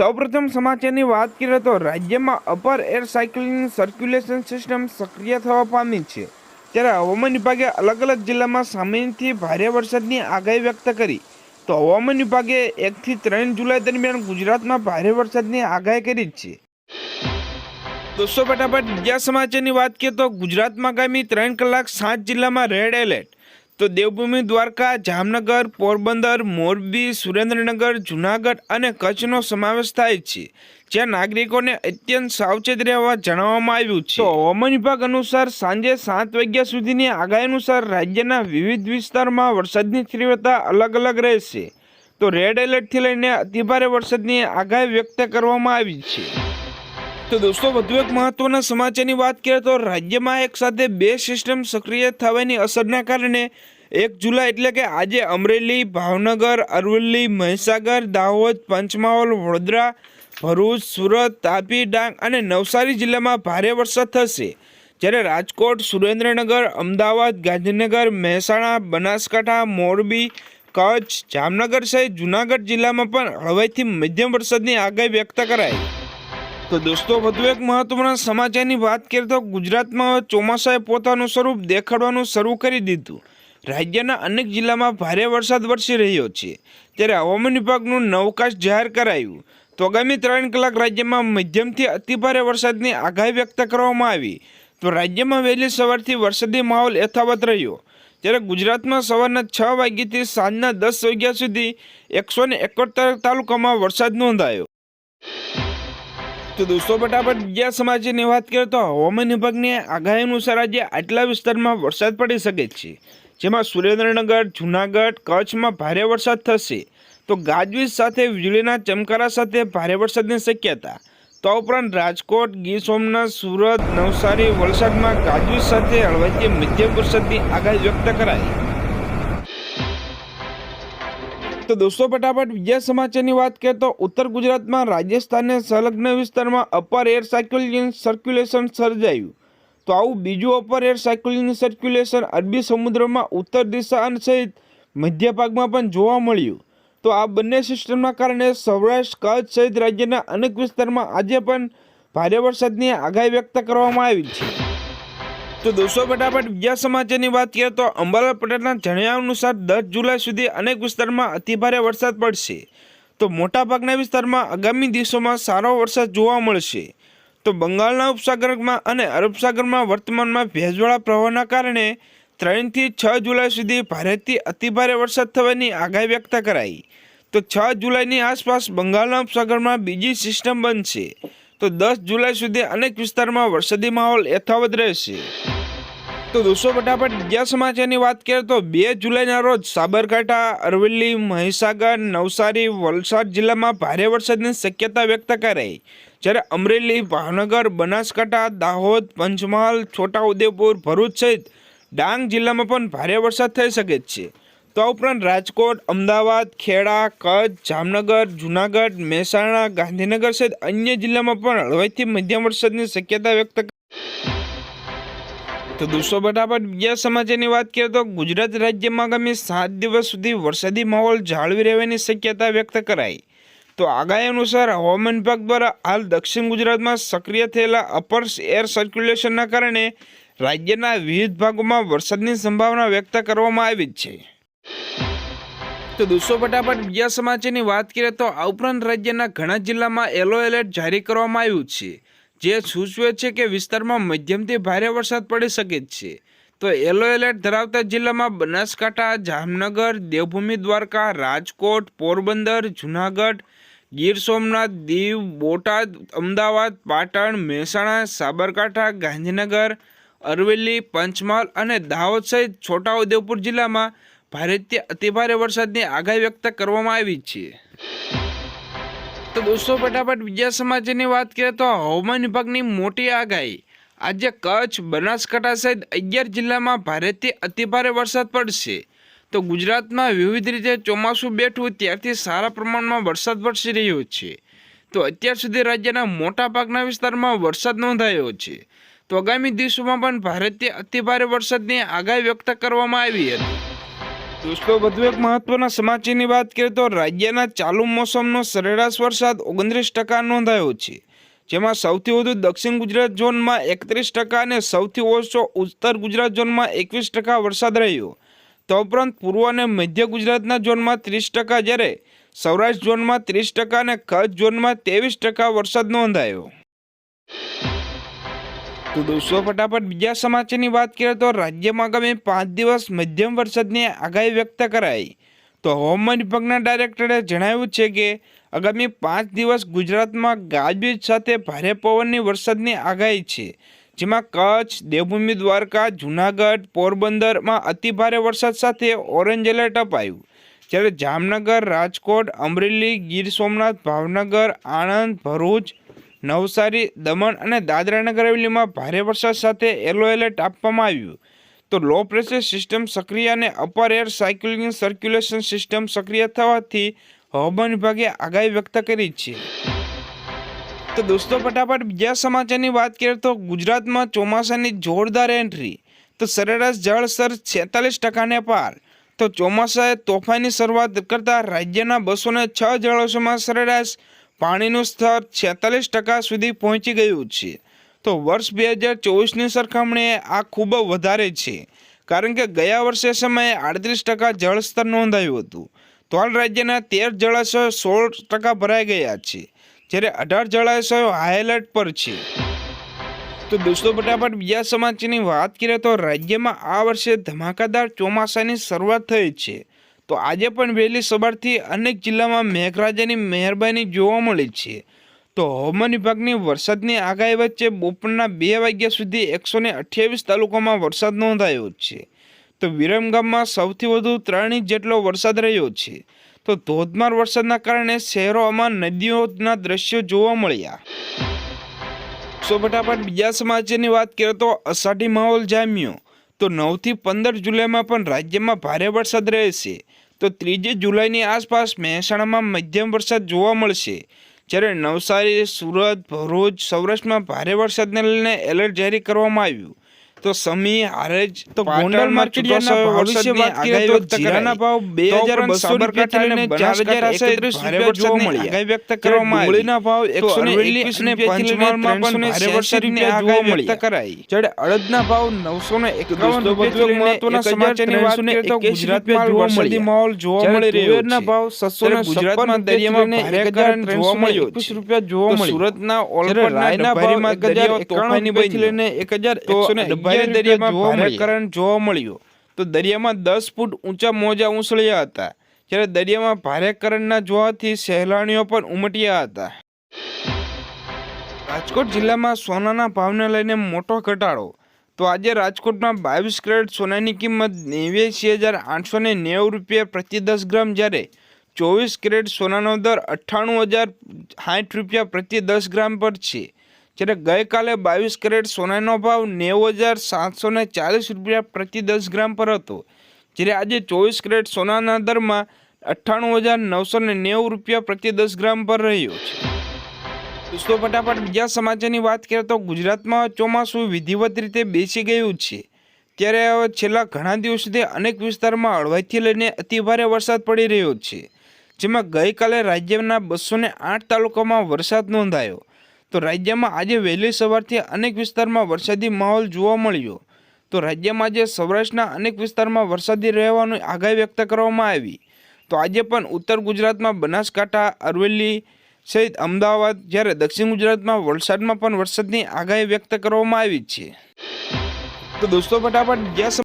સૌપ્રથમ સમાચારની વાત કરીએ તો રાજ્યમાં upper air cycling circulation system સક્રિય થવા પામી છે. ત્યારે હવામાન વિભાગે અલગ અલગ જિલ્લામાં સામાન્યથી ભારે વરસાદની આગાહી વ્યક્ત કરી. તો હવામાન વિભાગે એકથી ત્રણ જુલાઈ દરમિયાન ગુજરાતમાં ભારે વરસાદની આગાહી કરી છે. દોસ્તો, ફટાફટ બીજા સમાચારની વાત કરીએ તો ગુજરાતમાં આગામી ત્રણ કલાક સાત જિલ્લામાં રેડ એલર્ટ. તો દેવભૂમિ દ્વારકા જામનગર પોરબંદર મોરબી સુરેન્દ્રનગર જુનાગઢ અને કચ્છનો સમાવેશ થાય છે જ્યાં નાગરિકોને અત્યંત સાવચેત રહેવા જણાવવામાં આવ્યું છે. તો હવામાન વિભાગ અનુસાર સાંજે સાત વાગ્યા સુધીની આગાહી અનુસાર રાજ્યના વિવિધ વિસ્તારમાં વરસાદની તીવ્રતા અલગ અલગ રહેશે. તો રેડ એલર્ટથી લઈને અતિભારે વરસાદની આગાહી વ્યક્ત કરવામાં આવી છે. તો દોસ્તો વધુ એક મહત્વના સમાચારની વાત કરીએ તો રાજ્યમાં એક સાથે બે સિસ્ટમ સક્રિય થવાની અસરના કારણે એક જુલાઈ એટલે કે આજે અમરેલી, ભાવનગર, અરવલ્લી, મહીસાગર, દાહોદ, પંચમહાલ, વડોદરા, ભરૂચ, સુરત, તાપી, ડાંગ અને નવસારી જિલ્લામાં ભારે વરસાદ થશે. જ્યારે રાજકોટ, સુરેન્દ્રનગર, અમદાવાદ, ગાંધીનગર, મહેસાણા, બનાસકાંઠા, મોરબી, કચ્છ, જામનગર સહિત જૂનાગઢ જિલ્લામાં પણ હળવાઈથી મધ્યમ વરસાદની આગાહી વ્યક્ત કરાઈ. તો દોસ્તો, વધુ એક મહત્વના સમાચારની વાત કરીએ તો ગુજરાતમાં ચોમાસાએ પોતાનું સ્વરૂપ દેખાડવાનું શરૂ કરી દીધું. રાજ્યના અનેક જિલ્લામાં ભારે વરસાદ વરસી રહ્યો છે. ત્યારે હવામાન વિભાગનું નવકાશ જાહેર કરાયું. તો આગામી ત્રણ કલાક રાજ્યમાં મધ્યમથી અતિભારે વરસાદની આગાહી વ્યક્ત કરવામાં આવી. તો રાજ્યમાં વહેલી સવારથી વરસાદી માહોલ યથાવત રહ્યો. ત્યારે ગુજરાતમાં સવારના છ વાગ્યાથી સાંજના દસ વાગ્યા સુધી એકસો ને એકોતેર તાલુકામાં વરસાદ નોંધાયો. તો દોસ્તો, ફટાફટ બીજા સમાચારની વાત કરીએ તો હવામાન વિભાગની આગાહી અનુસાર આજે આટલા વિસ્તારમાં વરસાદ પડી શકે છે. જેમાં સુરેન્દ્રનગર, જૂનાગઢ, કચ્છમાં ભારે વરસાદ થશે. તો ગાજવીજ સાથે વીજળીના ચમકારા સાથે ભારે વરસાદની શક્યતા. તો ઉપરાંત રાજકોટ, ગીર સોમનાથ, સુરત, નવસારી વલસાડમાં ગાજવીજ સાથે હળવાથી મધ્યમ વરસાદની આગાહી વ્યક્ત કરાઈ. તો દોસ્તો, ફટાફટ બીજા સમાચારની વાત કરીએ તો ઉત્તર ગુજરાતમાં રાજસ્થાનને સંલગ્ન વિસ્તારમાં અપર એર સાયક્યુલિંગ સર્ક્યુલેશન સર્જાયું. તો આવું બીજું અપર એર સાયકલિંગનું સર્ક્યુલેશન અરબી સમુદ્રમાં ઉત્તર દિશા અને સહિત મધ્ય ભાગમાં પણ જોવા મળ્યું. તો આ બંને સિસ્ટમના કારણે સૌરાષ્ટ્ર, કચ્છ સહિત રાજ્યના અનેક વિસ્તારમાં આજે પણ ભારે વરસાદની આગાહી વ્યક્ત કરવામાં આવી છે. તો દોસ્તો, ફટાફટ બીજા સમાચારની વાત કરીએ તો અંબાલાલ પટેલના જણાવ્યા અનુસાર દસ જુલાઈ સુધી અનેક વિસ્તારમાં અતિભારે વરસાદ પડશે. તો મોટાભાગના વિસ્તારમાં આગામી દિવસોમાં સારો વરસાદ જોવા મળશે. તો બંગાળના ઉપસાગરમાં અને અરબસાગરમાં વર્તમાનમાં ભેજવાળા પ્રવાહના કારણે ત્રણથી છ જુલાઈ સુધી ભારેથી અતિભારે વરસાદ થવાની આગાહી વ્યક્ત કરાઈ. તો છ જુલાઈની આસપાસ બંગાળના ઉપસાગરમાં બીજી સિસ્ટમ બનશે. તો દસ જુલાઈ સુધી અનેક વિસ્તારમાં વરસાદી માહોલ યથાવત રહેશે. તો દોસ્તો, ફટાફટ બીજા સમાચારની વાત કરીએ તો બે જુલાઈના રોજ સાબરકાંઠા, અરવલ્લી, મહીસાગર, નવસારી, વલસાડ જિલ્લામાં ભારે વરસાદની શક્યતા વ્યક્ત કરાઈ. જ્યારે અમરેલી, ભાવનગર, બનાસકાંઠા, દાહોદ, પંચમહાલ, છોટાઉદેપુર, ભરૂચ સહિત ડાંગ જિલ્લામાં પણ ભારે વરસાદ થઈ શકે છે. તો આ ઉપરાંત રાજકોટ, અમદાવાદ, ખેડા, કચ્છ, જામનગર, જૂનાગઢ, મહેસાણા, ગાંધીનગર સહિત અન્ય જિલ્લામાં પણ હળવાથી મધ્યમ વરસાદની શક્યતા વ્યક્ત તો દોસ્તો, ફટાફટ બીજા સમાચારની વાત કરીએ તો ગુજરાત રાજ્યમાં આગામી સાત દિવસ સુધી વરસાદી માહોલ જાળવી રહેવાની શક્યતા વ્યક્ત કરાઈ. તો આગાહી અનુસાર હવામાન વિભાગ દ્વારા હાલ દક્ષિણ ગુજરાતમાં સક્રિય થયેલા અપર એર સર્ક્યુલેશનના કારણે રાજ્યના વિવિધ ભાગોમાં વરસાદની સંભાવના વ્યક્ત કરવામાં આવી છે. તો દોસ્તો, ફટાફટ બીજા સમાચારની વાત કરીએ તો આ ઉપરાંત રાજ્યના ઘણા જિલ્લામાં યલો એલર્ટ જારી કરવામાં આવ્યું છે, જે સૂચવે છે કે વિસ્તારમાં મધ્યમથી ભારે વરસાદ પડી શકે છે. તો યલો એલર્ટ ધરાવતા જિલ્લામાં બનાસકાંઠા, જામનગર, દેવભૂમિ, દ્વારકા, રાજકોટ, પોરબંદર, જુનાગઢ ગીર સોમનાથ, દીવ, બોટાદ, અમદાવાદ, પાટણ, મહેસાણા, સાબરકાંઠા, ગાંધીનગર, અરવલ્લી, પંચમહાલ અને દાહોદ સહિત છોટાઉદેપુર જિલ્લામાં ભારેથી અતિભારે વરસાદની આગાહી વ્યક્ત કરવામાં આવી છે. તો દોસ્તો, ફટાફટ બીજા સમાચારની વાત કરીએ તો હવામાન વિભાગની મોટી આગાહી. આજે કચ્છ, બનાસકાંઠા સહિત અગિયાર જિલ્લામાં ભારેથી અતિભારે વરસાદ પડશે. તો ગુજરાતમાં વિવિધ રીતે ચોમાસું બેઠું ત્યારથી સારા પ્રમાણમાં વરસાદ વરસી રહ્યો છે. તો અત્યાર સુધી રાજ્યના મોટા ભાગના વિસ્તારમાં વરસાદ નોંધાયો છે. તો આગામી દિવસોમાં પણ ભારતીય અતિભારે વરસાદની આગાહી વ્યક્ત કરવામાં આવી હતી. દોસ્તો, વધુ એક મહત્વના સમાચારની વાત કરીએ તો રાજ્યના ચાલુ મોસમનો સરેરાશ વરસાદ ઓગણત્રીસ ટકા નોંધાયો છે. જેમાં સૌથી વધુ દક્ષિણ ગુજરાત ઝોનમાં એકત્રીસ ટકા અને સૌથી ઓછો ઉત્તર ગુજરાત ઝોનમાં એકવીસ ટકા વરસાદ રહ્યો. તો ઉપરાંત પૂર્વ અને મધ્ય ગુજરાતના ઝોનમાં ત્રીસ ટકા જ્યારે સૌરાષ્ટ્ર ઝોનમાં ત્રીસ ટકા અને કચ્છ ઝોનમાં ત્રેવીસ ટકા વરસાદ નોંધાયો. તો દોસ્તો, ફટાફટ બીજા સમાચારની વાત કરીએ તો રાજ્યમાં આગામી પાંચ દિવસ મધ્યમ વરસાદની આગાહી વ્યક્ત કરાઈ. તો હવામાન વિભાગના ડાયરેક્ટરે જણાવ્યું છે કે આગામી પાંચ દિવસ ગુજરાતમાં ગાજવીજ સાથે ભારે પવનની વરસાદની આગાહી છે. જેમાં કચ્છ, દેવભૂમિ, દ્વારકા, જૂનાગઢ, પોરબંદરમાં અતિભારે વરસાદ સાથે ઓરેન્જ એલર્ટ અપાયું. જ્યારે જામનગર, રાજકોટ, અમરેલી, ગીર સોમનાથ, ભાવનગર, આણંદ, ભરૂચ, નવસારી, દમણ અને દાદરાનગર હવેલીમાં ભારે વરસાદ સાથે યલો એલર્ટ આપવામાં આવ્યું. તો લો પ્રેશર સિસ્ટમ સક્રિય અને upper air cycling circulation system સક્રિય થવાથી હવામાન વિભાગે આગાહી વ્યક્ત કરી છે. તો દોસ્તો, ફટાફટ બીજા સમાચારની વાત કરીએ તો ગુજરાતમાં ચોમાસાની જોરદાર એન્ટ્રી. તો સરેરાશ જળસ્તર છેતાલીસ ટકાને પાર. તો ચોમાસાએ તોફાની શરૂઆત કરતા રાજ્યના બસો ને છ જળાશયોમાં સરેરાશ પાણીનું સ્તર છેતાલીસ ટકા સુધી પહોંચી ગયું છે. તો વર્ષ બે હજાર ચોવીસની સરખામણીએ આ ખૂબ વધારે છે. કારણ કે ગયા વર્ષે સમયે આડત્રીસ ટકા જળસ્તર નોંધાયું હતું. તો હાલ રાજ્યના તેર જળાશયો સોળ ટકા ભરાઈ ગયા છે. જ્યારે અઢાર જળાશયો હાઈ પર છે. તો દોસ્તો ફટાફટ બીજા સમાચારની વાત કરીએ તો રાજ્યમાં આ વર્ષે ધમાકાદાર ચોમાસાની શરૂઆત થઈ છે. તો આજે પણ વહેલી સવારથી અનેક જિલ્લામાં મેઘરાજાની મહેરબાની જોવા મળી છે. તો હવામાન વિભાગની વરસાદની આગાહી વચ્ચે બપોરના બે વાગ્યા સુધી એકસો ને અઠ્યાવીસ તાલુકામાં વરસાદ નોંધાયો છે. તો વિરમગામમાં સૌથી વધુ ત્રણ ઇંચ જેટલો વરસાદ રહ્યો છે. તો ધોધમાર વરસાદના કારણે શહેરોમાં નદીઓના દ્રશ્યો જોવા મળ્યા. સો ફટાફટ બીજા સમાચારની વાત કરીએ તો અષાઢી માહોલ જામ્યો. તો નવથી પંદર જુલાઈમાં પણ રાજ્યમાં ભારે વરસાદ રહેશે. તો ત્રીજી જુલાઈની આસપાસ મહેસાણામાં મધ્યમ વરસાદ જોવા મળશે. જ્યારે નવસારી, સુરત, ભરૂચ, સૌરાષ્ટ્રમાં ભારે વરસાદને લઈને એલર્ટ જારી કરવામાં આવ્યું. તો સમી હારેજ તો ગોંડલ માર્કેટયાર્ડના ભવિષ્ય વાત કરીએ તો જીરાના ભાવ 2200 રૂપિયા લઈને 4031 જોવા વરસાદની આગાહી વ્યક્ત કરવામાં આવી. ડુંગળીના ભાવ 121 અને પંચમહાલમાં પણ ભારે વરસાદની આગાહી વ્યક્ત કરાઈ. જ્યારે અડદના ભાવ 951 રૂપિયાથી લઈને મહત્વના સમાચારની વાત કરીએ તો ગુજરાતમાં વરસાદી માહોલ જોવા મળી રહ્યો છે. ભાવ 756 દરિયામાં ભારે કરંટ જોવા મળ્યો છે. રૂપિયા જોવા મળ્યો. સુરતના ઓલપડના એક હજાર બની લઈને 1100 ભારે દરિયામાં જોવા મળ્યો. તો દરિયામાં દસ ફૂટ ઊંચા મોજા ઉછળ્યા હતા. જ્યારે દરિયામાં ભારે કરંટના જોવાથી સહેલાણીઓ પણ ઉમટ્યા હતા. રાજકોટ જિલ્લામાં સોનાના ભાવને લઈને મોટો ઘટાડો. તો આજે રાજકોટમાં બાવીસ કેરેટ સોનાની કિંમત નેવ્યાસી હજાર આઠસો ને નેવું રૂપિયા પ્રતિ દસ ગ્રામ જ્યારે ચોવીસ કેરેટ સોનાનો દર અઠ્ઠાણું હજાર સાઠ રૂપિયા પ્રતિ દસ ગ્રામ પર છે. જ્યારે ગઈકાલે બાવીસ કેરેટ સોનાનો ભાવ નેવું હજાર સાતસો ચાલીસ રૂપિયા પ્રતિ દસ ગ્રામ પર હતો. જ્યારે આજે ચોવીસ કેરેટ સોનાના દરમાં અઠ્ઠાણું હજાર નવસો નેવું રૂપિયા પ્રતિ દસ ગ્રામ પર રહ્યો છે. દોસ્તો, ફટાફટ બીજા સમાચારની વાત કરીએ તો ગુજરાતમાં ચોમાસું વિધિવત રીતે બેસી ગયું છે. ત્યારે હવે છેલ્લા ઘણા દિવસોથી અનેક વિસ્તારમાં હળવાઈથી લઈને અતિભારે વરસાદ પડી રહ્યો છે, જેમાં ગઈકાલે રાજ્યના બસો આઠ તાલુકામાં વરસાદ નોંધાયો. તો રાજ્યમાં આજે વહેલી સવારથી અનેક વિસ્તારમાં વરસાદી માહોલ જોવા મળ્યો. તો રાજ્યમાં આજે સૌરાષ્ટ્રના અનેક વિસ્તારમાં વરસાદી રહેવાની આગાહી વ્યક્ત કરવામાં આવી. તો આજે પણ ઉત્તર ગુજરાતમાં બનાસકાંઠા, અરવલ્લી સહિત અમદાવાદ જ્યારે દક્ષિણ ગુજરાતમાં વલસાડમાં પણ વરસાદની આગાહી વ્યક્ત કરવામાં આવી છે. તો દોસ્તો, ફટાફટ જ્યાં